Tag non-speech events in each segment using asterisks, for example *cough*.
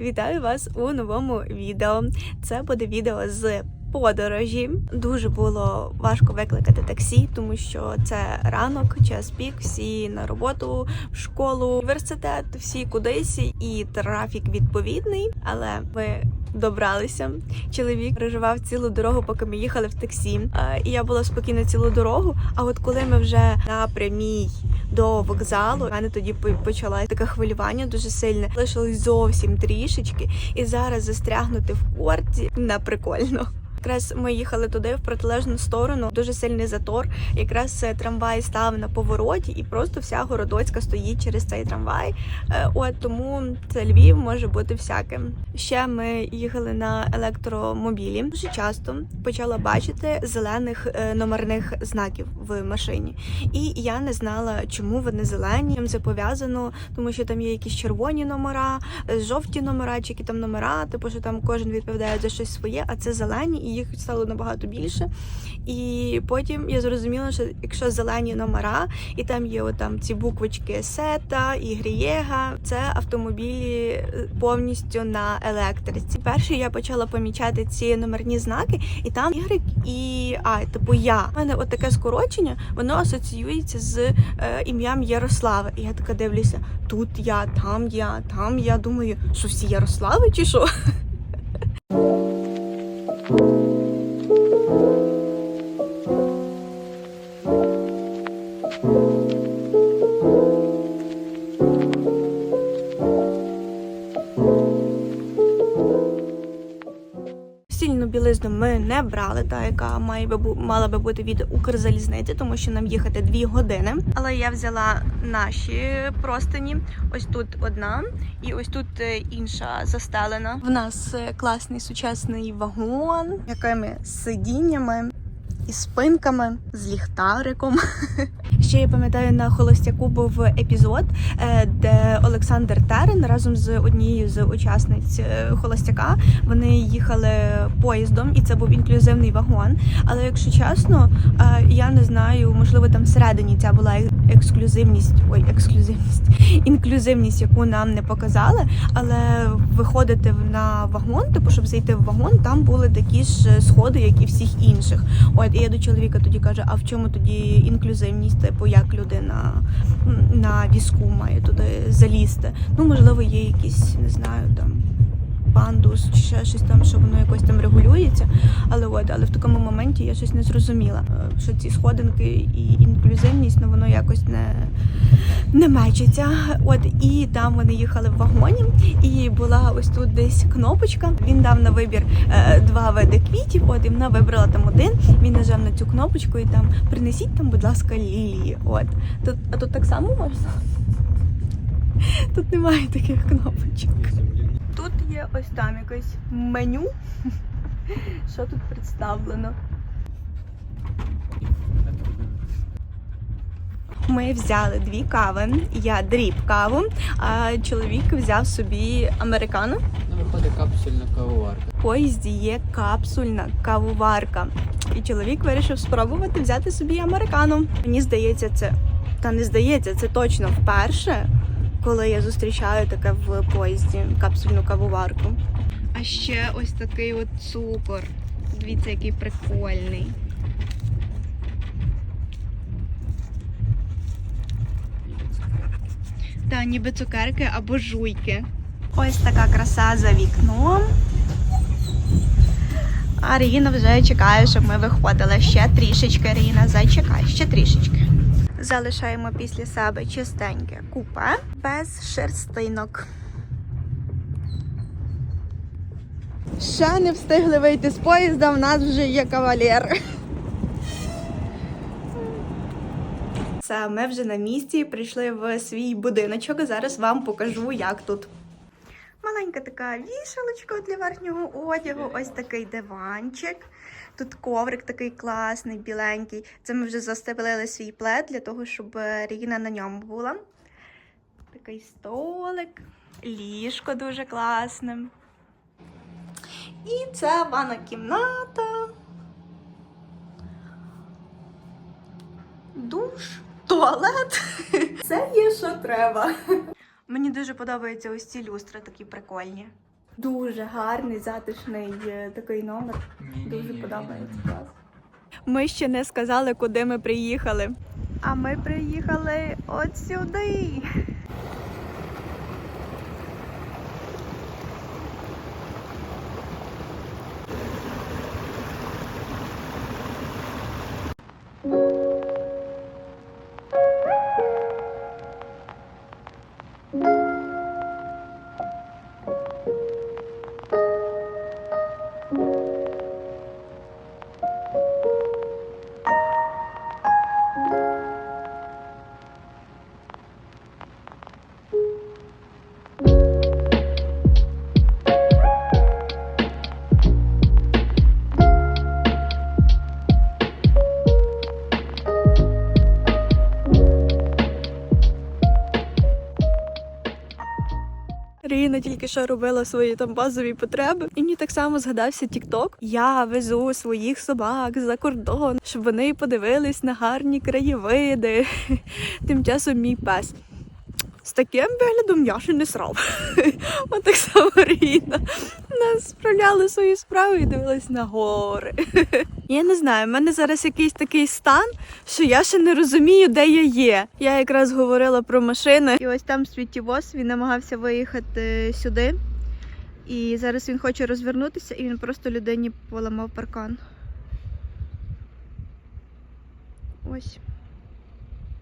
Вітаю вас у новому відео. Це буде відео з подорожі. Дуже було важко викликати таксі, тому що це ранок, час пік, всі на роботу, в школу, університет, всі кудись, і трафік відповідний. Але ми добралися. Чоловік переживав цілу дорогу, поки ми їхали в таксі. І я була спокійна цілу дорогу. А от коли ми вже на прямій до вокзалу, У мене тоді по- почалось таке хвилювання дуже сильне. Лишилось зовсім трішечки, і зараз застрягнути в порті не прикольно. Якраз ми їхали туди в протилежну сторону, дуже сильний затор. Якраз е, трамвай став на повороті, і просто вся городоцька стоїть через цей трамвай. Е, От тому це Львів може бути всяким. Ще ми їхали на електромобілі. Дуже часто почала бачити зелених е, номерних знаків в машині, і я не знала, чому вони зелені. Чим це пов'язано, тому що там є якісь червоні номера, жовті номера, чи які там номера, типу, що там кожен відповідає за щось своє, а це зелені, їх стало набагато більше. І потім я зрозуміла, що якщо зелені номера, і там є отам ці буквочки Сета і Грієга, це автомобілі е, повністю на електриці. Перше я почала помічати ці номерні знаки, і там Y і А, типу я. У мене от скорочення, воно асоціюється з е, ім'ям Ярослава. І я така дивлюся: тут я, там я, там я. Думаю, що всі Ярослави чи що? Брали, та яка має би мала би бути від Укрзалізниці, тому що нам їхати дві години. Але я взяла наші простині. Ось тут одна, і ось тут е, інша застелена. В нас е, класний сучасний вагон, якими сидіннями. І спинками з ліхтариком. *laughs* Ще я пам'ятаю на холостяку був епізод, е, де Олександр Терен разом з однією з учасниць е, холостяка вони їхали поїздом, і це був інклюзивний вагон. Але якщо чесно, е, я не знаю, можливо, там всередині ця була ексклюзивність, ой, ексклюзивність, *laughs* інклюзивність, яку нам не показали. Але виходити на вагон, типу, щоб зайти в вагон, там були такі ж сходи, як і всіх інших. От і я до чоловіка тоді кажу: а в чому тоді інклюзивність? Типу, як людина на візку має туди залізти? Ну, можливо, є якісь, не знаю, там пандус чи ще щось там, що воно якось там регулюється. Але от, але в такому моменті я щось не зрозуміла, е, що ці сходинки і інклюзивність, ну воно якось не, не мечиться. От і там вони їхали в вагоні, і була ось тут десь кнопочка. Він дав на вибір е, два види квітів. От і вона вибрала там один. Він нажав на цю кнопочку і там принесіть там, будь ласка, лілії. От тут, а тут так само можна? *laughs* Тут немає таких кнопочок. Тут є ось там якесь меню. *laughs* Що тут представлено? Ми взяли дві кави. Я дріб каву, а чоловік взяв собі американо. Ну, виходить капсульна кавоварка. В поїзді є капсульна кавоварка. І чоловік вирішив спробувати взяти собі американо. Мені здається, це та не здається, це точно вперше, коли я зустрічаю таке в поїзді капсульну кавоварку. А ще ось такий от цукор. Дивіться, який прикольний. Та ніби цукерки або жуйки. Ось така краса за вікном. А Ріна вже чекає, щоб ми виходили. Ще трішечки, Ріна, зачекай, ще трішечки. Залишаємо після себе чистеньке купе без шерстинок. Ще не встигли вийти з поїзда, в нас вже є кавалер. Це ми вже на місці, прийшли в свій будиночок. Зараз вам покажу, як тут. Маленька така вішалочка для верхнього одягу, ось такий диванчик. Тут коврик такий класний, біленький. Це ми вже застелили свій плед для того, щоб е, Ріна на ньому була. Такий столик, ліжко дуже класне. І це ванна кімната. Душ, туалет. *laughs* Це є, що треба. *laughs* Мені дуже подобаються ось ці люстри, такі прикольні. Дуже гарний, затишний е, такий номер. Дуже подобається клас. Ми ще не сказали, куди ми приїхали. А ми приїхали от сюди. Тільки що робила свої там базові потреби, і мені так само згадався Тікток. Я везу своїх собак за кордон, щоб вони подивились на гарні краєвиди. *laughs* Тим часом мій пес. З таким виглядом я ще не срав. *laughs* От так само Ріна. Нас справляли свої справи і дивились на гори. *laughs* Я не знаю, в мене зараз якийсь такий стан, що я ще не розумію, де я є. Я якраз говорила про машини, і ось там світівоз, він намагався виїхати сюди. І зараз він хоче розвернутися, і він просто людині поламав паркан. Ось.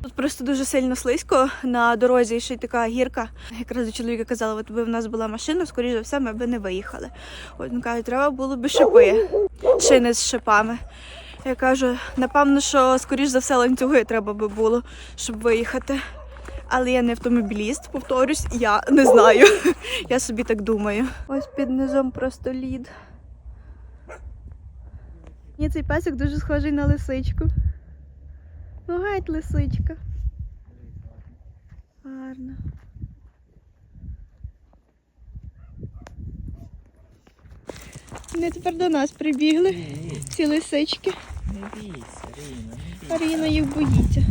Тут просто дуже сильно слизько на дорозі ще й така гірка. Якраз до чоловіка казала, от би в нас була машина, скоріш за все, ми б не виїхали. От він каже, треба було б шипи, шини з шипами. Я кажу, напевно, що скоріш за все ланцюги треба би було, щоб виїхати. Але я не автомобіліст, повторюсь, я не знаю. Я собі так думаю. Ось під низом просто лід. Мені цей песик дуже схожий на лисичку. Ну, геть лисичка. Гарно. Вони тепер до нас прибігли, ці лисички. не бійся, Ріна, не бійся. Ріна їх боїться.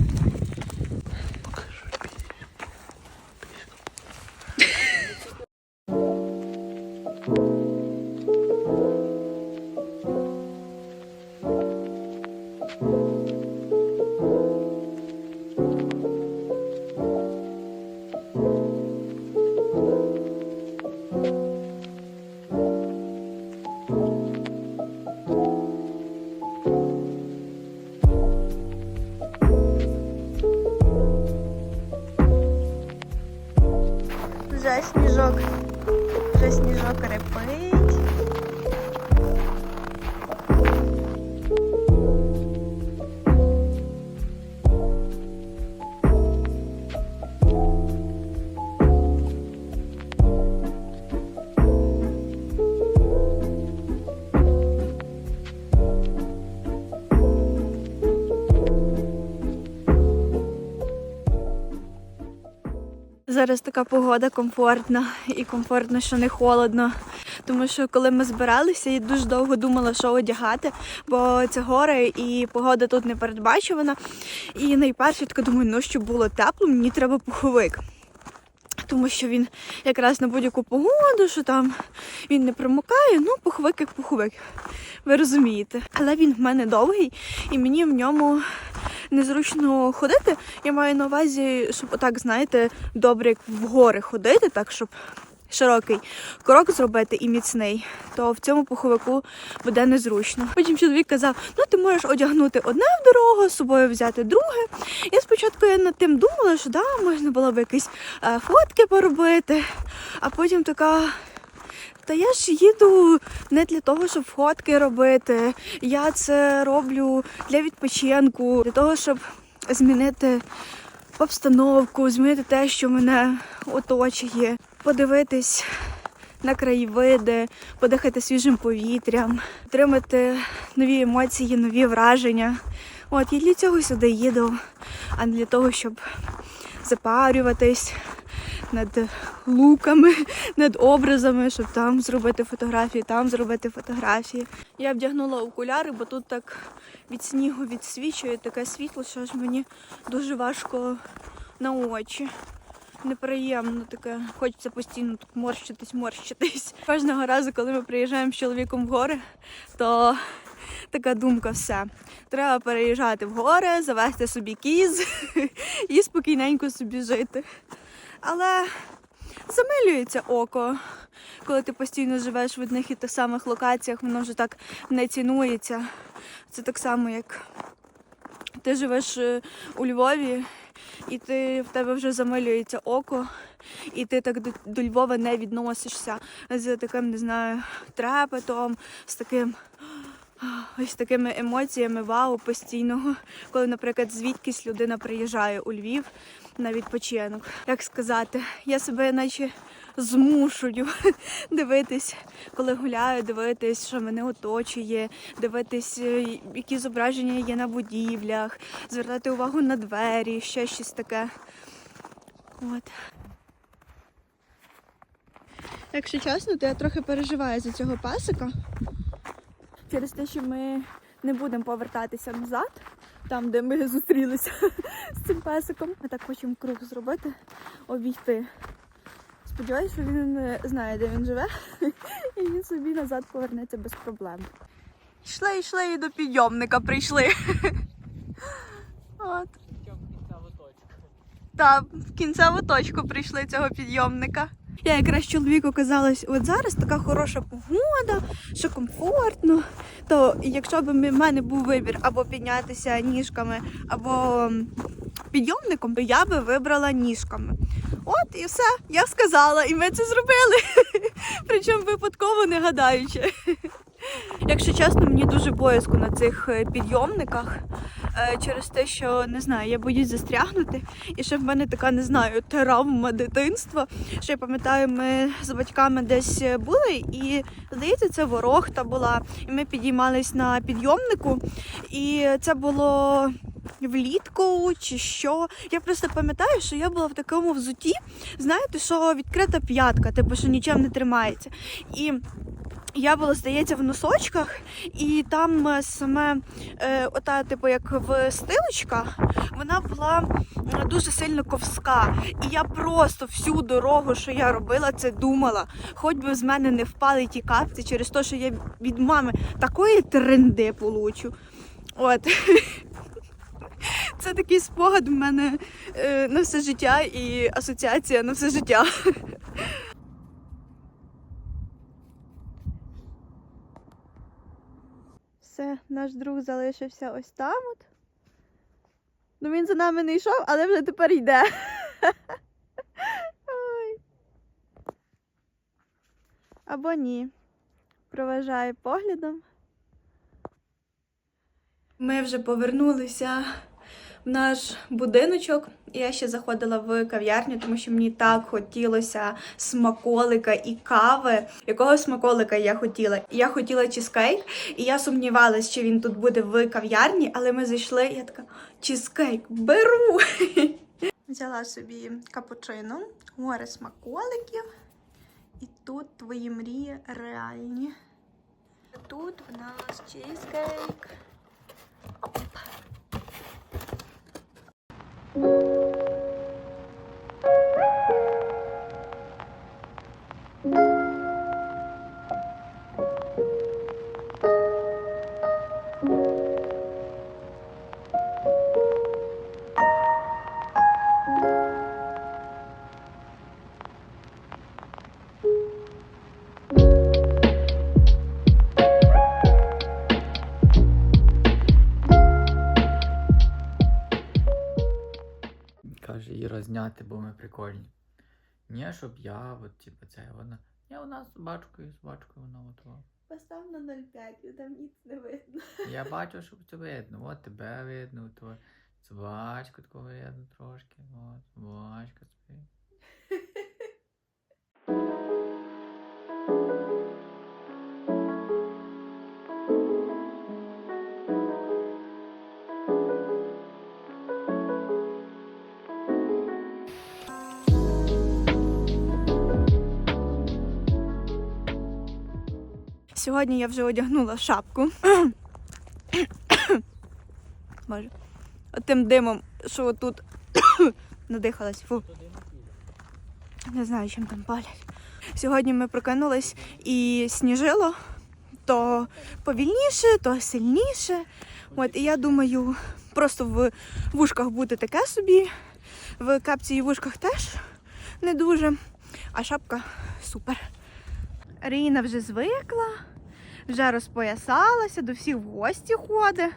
Вже сніжок. Вже сніжок репить. Зараз така погода комфортна і комфортно, що не холодно. Тому що коли ми збиралися, я дуже довго думала, що одягати, бо це гори і погода тут не передбачувана. І найперше така думаю, ну щоб було тепло, мені треба пуховик. Тому що він якраз на будь-яку погоду, що там він не промокає, ну пуховик як пуховик. Ви розумієте. Але він в мене довгий і мені в ньому незручно ходити. Я маю на увазі, щоб отак, знаєте, добре як в гори ходити, так щоб широкий крок зробити і міцний, то в цьому пуховику буде незручно. Потім чоловік казав: ну ти можеш одягнути одне в дорогу, з собою взяти друге. І спочатку я над тим думала, що да, можна було б якісь е, фотки поробити, а потім така. Та я ж їду не для того, щоб фотки робити. Я це роблю для відпочинку, для того, щоб змінити обстановку, змінити те, що мене оточує, подивитись на краєвиди, подихати свіжим повітрям, отримати нові емоції, нові враження. От я для цього сюди їду, а не для того, щоб запарюватись над луками, над образами, щоб там зробити фотографії, там зробити фотографії. Я вдягнула окуляри, бо тут так від снігу відсвічує таке світло, що ж мені дуже важко на очі. неприємно таке. Хочеться постійно тут морщитись, морщитись. Кожного разу, коли ми приїжджаємо з чоловіком в гори, то така думка все. Треба переїжджати в гори, завести собі кіз *laughs* і спокійненько собі жити. Але замилюється око, коли ти постійно живеш в одних і тих самих локаціях, воно вже так не цінується. Це так само, як ти живеш е, у Львові, і ти в тебе вже замилюється око, і ти так до, до Львова не відносишся з таким, не знаю, трепетом, з таким. Ось такими емоціями вау постійного, коли, наприклад, звідкись людина приїжджає у Львів на відпочинок. Як сказати, я себе наче змушую *laughs* дивитись, коли гуляю, дивитись, що мене оточує, дивитись, е, які зображення є на будівлях, звертати увагу на двері, ще щось таке. От. Якщо чесно, то я трохи переживаю за цього пасика. Через те, що ми не будемо повертатися назад, там, де ми зустрілися з цим песиком. Ми так хочемо круг зробити, обійти. Сподіваюсь, що він не знає, де він живе, і він собі назад повернеться без проблем. Йшли, йшли і до підйомника прийшли. От. Та в кінцеву точку прийшли цього підйомника. Я якраз чоловіку казалось, от зараз така хороша погода, що комфортно. То якщо б в мене був вибір або піднятися ніжками, або підйомником, то я би вибрала ніжками. От і все, я сказала, і ми це зробили. *laughs* Причому випадково не гадаючи. Якщо чесно, мені дуже боязко на цих е, підйомниках через те, що не знаю, я боюсь застрягнути. І ще в мене така, не знаю, травма дитинства. Що я пам'ятаю, ми з батьками десь були, і здається, це ворохта була. І ми підіймались на підйомнику, і це було. Влітку чи що. Я просто пам'ятаю, що я була в такому взуті, знаєте, що відкрита п'ятка, типу, що нічим не тримається. І я була, здається, в носочках, і там е, саме е, ота, типу, як в стилочках, вона була дуже сильно ковська. І я просто всю дорогу, що я робила, це думала. Хоч би з мене не впали ті капці через те, що я від мами такої тренди получу. От. *laughs* Це такий спогад в мене е, на все життя і асоціація на все життя. *laughs* Все, наш друг залишився ось там от. Ну він за нами не йшов, але вже тепер йде. *laughs* Ой. Або ні. Проважає поглядом. Ми вже повернулися наш будиночок. Я ще заходила в кав'ярню, тому що мені так хотілося смаколика і кави. Якого смаколика я хотіла? Я хотіла чизкейк, і я сумнівалась, чи він тут буде в кав'ярні, але ми зайшли, і я така чизкейк беру. *laughs* Взяла собі капучино, море смаколиків. І тут твої мрії реальні. Тут в нас чизкейк. Оп. Thank you. Бо ми прикольні. Ні, щоб я, от, типу, це вона. Я вона з собачкою, з собачкою вона от. о. Постав на 0,5, там ніц не видно. Я *laughs* бачу, щоб це видно. От тебе видно, то собачку такого видно трошки. От, собачка Сьогодні я вже одягнула шапку. *coughs* Боже. Отим димом, що тут *coughs* надихалась. Фу. Не знаю, чим там палять. Сьогодні ми прокинулись і сніжило то повільніше, то сильніше. От, і я думаю, просто в вушках буде таке собі, в капці і вушках теж не дуже, а шапка супер. Ріна вже звикла, вже розпоясалася, до всіх в гості ходить.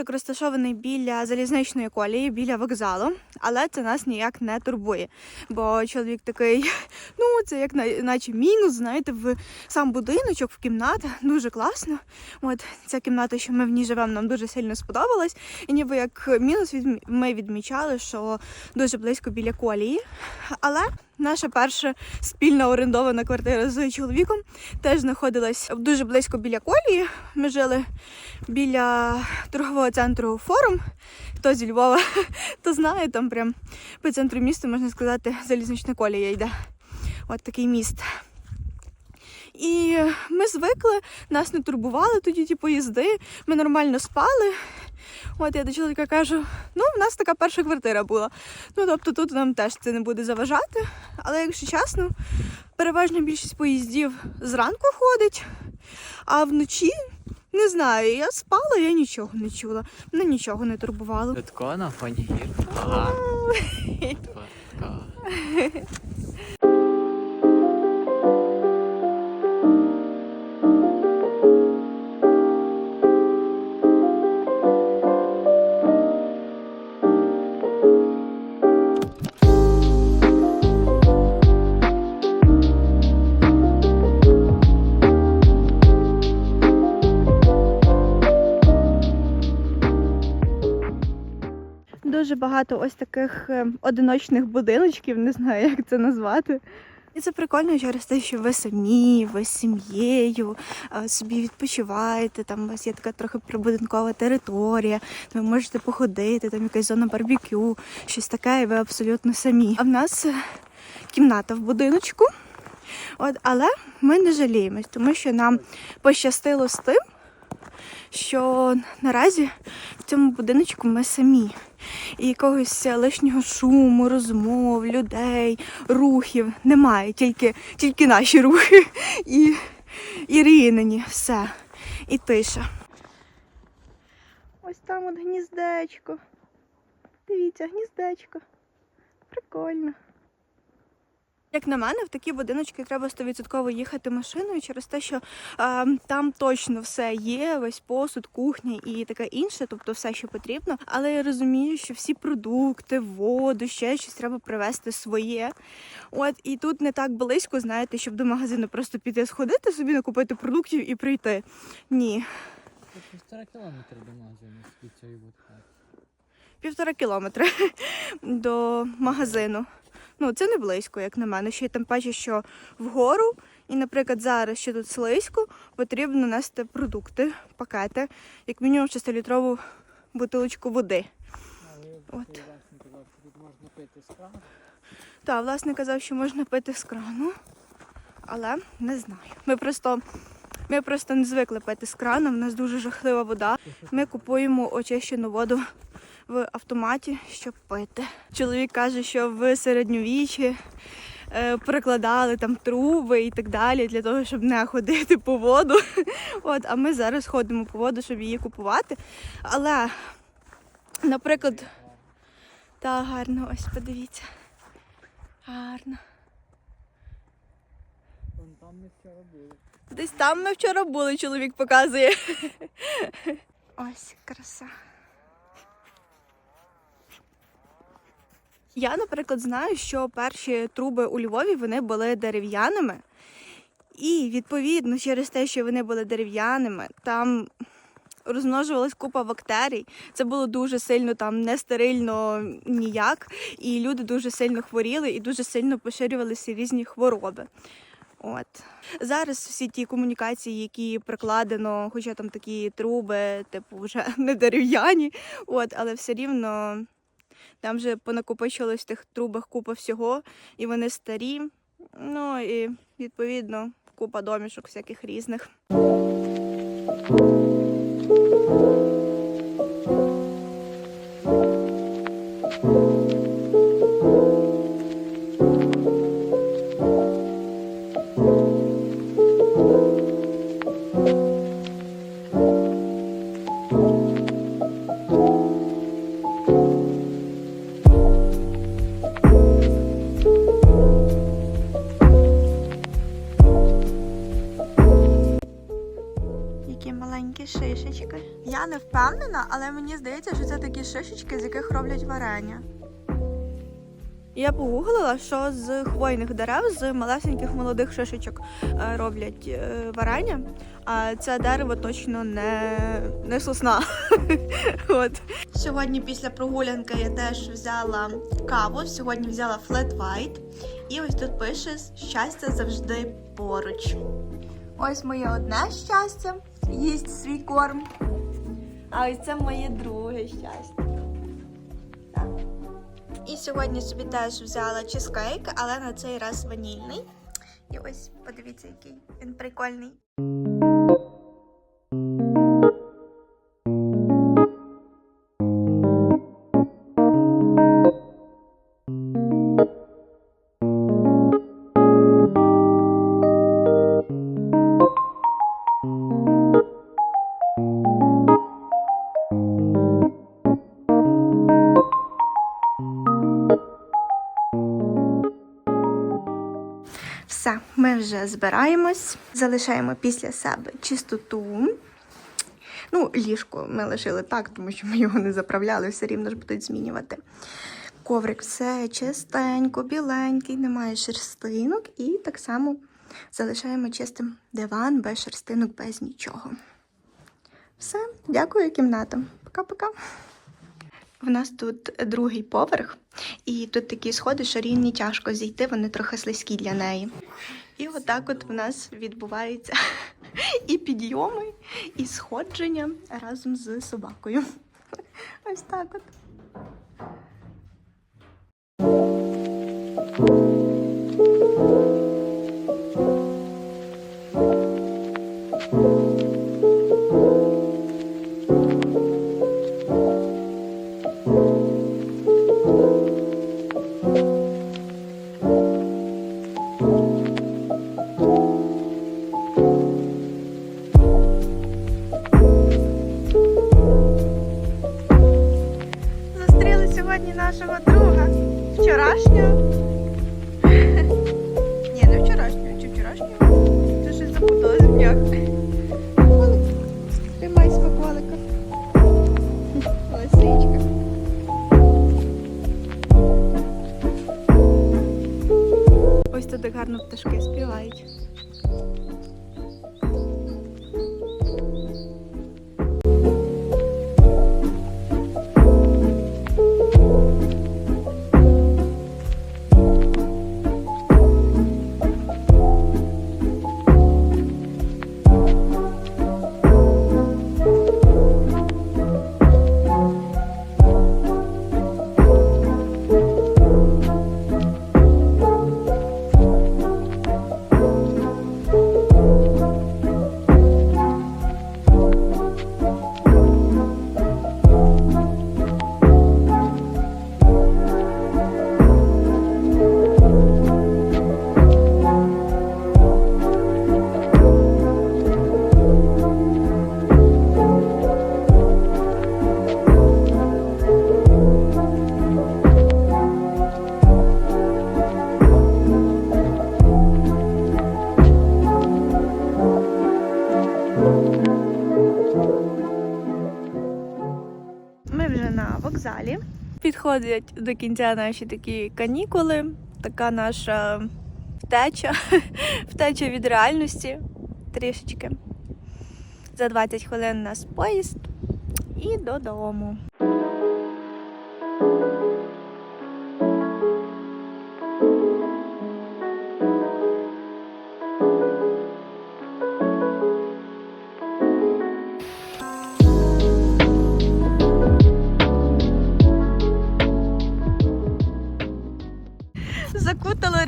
Будиночок розташований біля залізничної колії, біля вокзалу, але це нас ніяк не турбує. Бо чоловік такий, *laughs* ну це як наче мінус, знаєте, в сам будиночок, в кімнатах дуже класно. От ця кімната, що ми в ній живемо, нам дуже сильно сподобалась. І ніби як мінус ми відмічали, що дуже близько біля колії. Але наша перша спільна орендована квартира з чоловіком теж знаходилась дуже близько біля колії. Ми жили біля торгового центру форум. Хто зі Львова, *laughs* то знає, там прям по центру міста, можна сказати, залізнична колія йде. От такий міст. І ми звикли, нас не турбували тоді ті поїзди, ми нормально спали. От я до чоловіка кажу: ну, в нас така перша квартира була. Ну, тобто тут нам теж це не буде заважати. Але якщо чесно, переважна більшість поїздів зранку ходить, а вночі не знаю, я спала, я нічого не чула. Мене нічого не турбувало. Тако на фоні гір. Ага. Багато ось таких е, одиночних будиночків, не знаю, як це назвати. І це прикольно через те, що ви самі, ви з сім'єю, е, собі відпочиваєте, там у вас є така трохи прибудинкова територія, ви можете походити, там якась зона барбекю, щось таке, і ви абсолютно самі. А в нас е, кімната в будиночку. От, але ми не жаліємось, тому що нам пощастило з тим, що наразі в цьому будиночку ми самі. І якогось лишнього шуму, розмов, людей, рухів немає, тільки, тільки наші рухи і, і Рінині, все. І тиша. Ось там от гніздечко. Дивіться, гніздечко. Прикольно. Як на мене, в такі будиночки треба 100% їхати машиною через те, що а, там точно все є, весь посуд, кухня і таке інше, тобто все, що потрібно. Але я розумію, що всі продукти, воду, ще щось треба привезти своє. От і тут не так близько, знаєте, щоб до магазину просто піти сходити, собі накупити продуктів і прийти. Ні, Півтора кілометра до магазину від цієї будки. півтора кілометри до магазину. *laughs* Ну, це не близько, як на мене. Ще й там паче, що вгору, і, наприклад, зараз, що тут слизько, потрібно нести продукти, пакети, як мінімум 6-літрову бутилочку води. От. можна власне казав, що можна пити з крану, але не знаю. Ми просто, ми просто не звикли пити з крану, в нас дуже жахлива вода. Ми купуємо очищену воду в автоматі, щоб пити. Чоловік каже, що в середньовіччі е, перекладали там труби і так далі для того, щоб не ходити по воду. *laughs* От, а ми зараз ходимо по воду, щоб її купувати. Але, наприклад, та гарно, ось подивіться. Гарно. Там ми вчора були. Десь там ми вчора були, чоловік показує. *laughs* Ось краса. Я, наприклад, знаю, що перші труби у Львові вони були дерев'яними. І відповідно через те, що вони були дерев'яними, там розмножувалась купа бактерій. Це було дуже сильно там не стерильно ніяк, і люди дуже сильно хворіли і дуже сильно поширювалися різні хвороби. От зараз всі ті комунікації, які прикладено, хоча там такі труби, типу, вже *laughs* не дерев'яні, от, але все рівно там вже понакопичилось в тих трубах купа всього, і вони старі. Ну і відповідно купа домішок всяких різних. Які впевнена, але мені здається, що це такі шишечки, з яких роблять варення. Я погуглила, що з хвойних дерев, з малесеньких молодих шишечок е, роблять е, варення, а це дерево точно не, не сосна. *laughs* От. Сьогодні після прогулянки я теж взяла каву, сьогодні взяла flat white. І ось тут пише щастя завжди поруч. Ось моє одне щастя, їсть свій корм. А ось це моє друге щастя. Так. І сьогодні собі теж взяла чизкейк, але на цей раз ванільний. І ось подивіться, який він прикольний. Вже збираємось, залишаємо після себе чистоту. Ну, ліжко ми лишили так, тому що ми його не заправляли, все рівно ж будуть змінювати. Коврик все чистенько, біленький, немає шерстинок. І так само залишаємо чистим диван без шерстинок, без нічого. Все, дякую, кімната. Пока-пока. В нас тут другий поверх, і тут такі сходи, що рівні тяжко зійти, вони трохи слизькі для неї. І отак от в нас відбувається і підйоми, і сходження разом з собакою. Ось так от. Ось так гарно пташки співають. Підходять до кінця наші такі канікули, така наша втеча, *laughs* втеча від реальності трішечки. За 20 хвилин у нас поїзд і додому.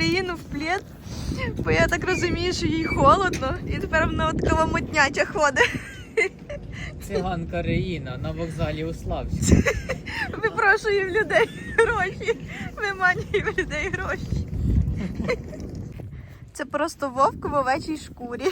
Закутала в плід, бо я так розумію, що їй холодно, і тепер вона така мотняча ходить. Циганка Реїна на вокзалі у Славці. Випрошує в людей гроші. Виманює в людей гроші. Це просто вовк в овечій шкурі.